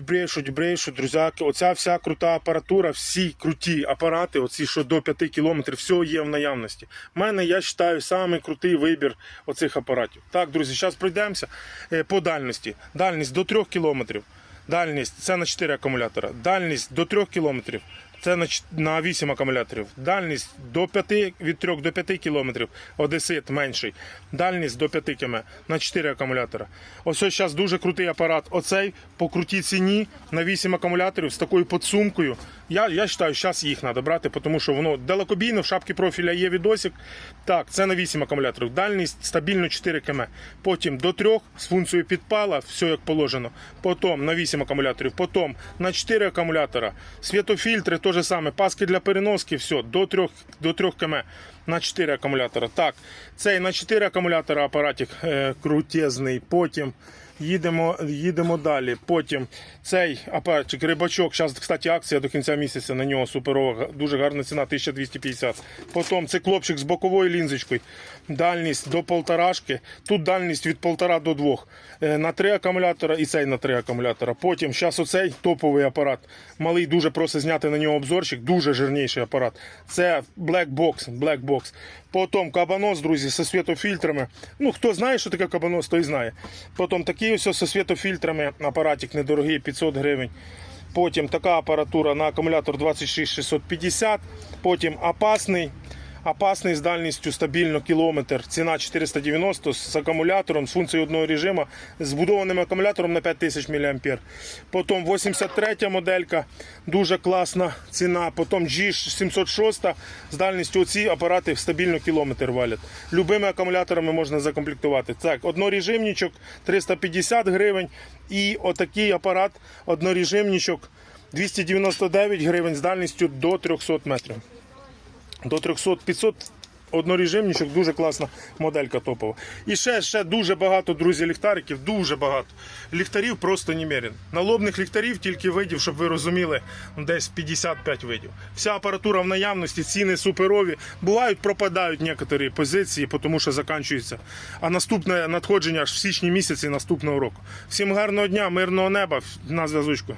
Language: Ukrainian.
Брешуть, брешуть, друзяки. Оця вся крута апаратура, всі круті апарати, оці, що до 5 кілометрів, все є в наявності. У мене, я вважаю, самий крутий вибір оцих апаратів. Так, друзі, зараз пройдемося е, по дальності. Дальність до 3 кілометрів. Дальність це на 4 акумулятора. Дальність до 3 кілометрів. Це на, на 8 акумуляторів. Дальність до 5, від 3 до 5 кілометрів. Одесит менший. Дальність до 5 км на 4 акумулятора. Ось ось зараз дуже крутий апарат. Оцей по крутій ціні на 8 акумуляторів з такою подсумкою. Я, я вважаю, зараз їх треба брати, тому що воно далекобійно, в шапці профіля є відосик. Так, це на 8 акумуляторів. Дальність стабільно 4 км. Потім до 3 з функцією підпала, все як положено. Потім на 8 акумуляторів, потім на 4 акумулятора. Світофільтри те же саме, паски для переноски, все, до 3, до 3 км на 4 акумулятора. Так, цей на 4 акумулятора апаратик е, крутезний. Потім їдемо, їдемо далі. Потім цей апаратчик, рибачок. Зараз, кстати, акція до кінця місяця на нього суперова. Дуже гарна ціна, 1250. Потім циклопчик з боковою лінзочкою. Дальність до полторашки. Тут дальність від полтора до двох. Е, На три акумулятора і цей на три акумулятора. Потім зараз оцей топовий апарат. Малий дуже просить зняти на нього обзорчик. Дуже жирніший апарат. Це Black Box. Black Box. Потім кабанос, друзі, зі світофільтрами. Ну, хто знає, що таке кабанос, той знає. Потім такий ось зі світофільтрами. Апаратик недорогий, 500 гривень. Потім така апаратура на акумулятор 26650. Потім опасний. Опасний з дальністю стабільно кілометр. Ціна 490 з акумулятором, з функцією одного режиму, збудованим акумулятором на 5000 мА. Потім 83 моделька, дуже класна ціна. Потім G706 з дальністю оці апарати стабільно кілометр валять. Любими акумуляторами можна закомплектувати. Так, однорежимничок 350 гривень. І отакий апарат однорежимничок 299 гривень з дальністю до 300 метрів до 300-500 однорежимничок, дуже класна моделька топова. І ще, ще дуже багато, друзі, ліхтариків, дуже багато. Ліхтарів просто немерен. Налобних ліхтарів тільки видів, щоб ви розуміли, десь 55 видів. Вся апаратура в наявності, ціни суперові. Бувають, пропадають некоторі позиції, тому що закінчується. А наступне надходження аж в січні місяці наступного року. Всім гарного дня, мирного неба, на зв'язочку.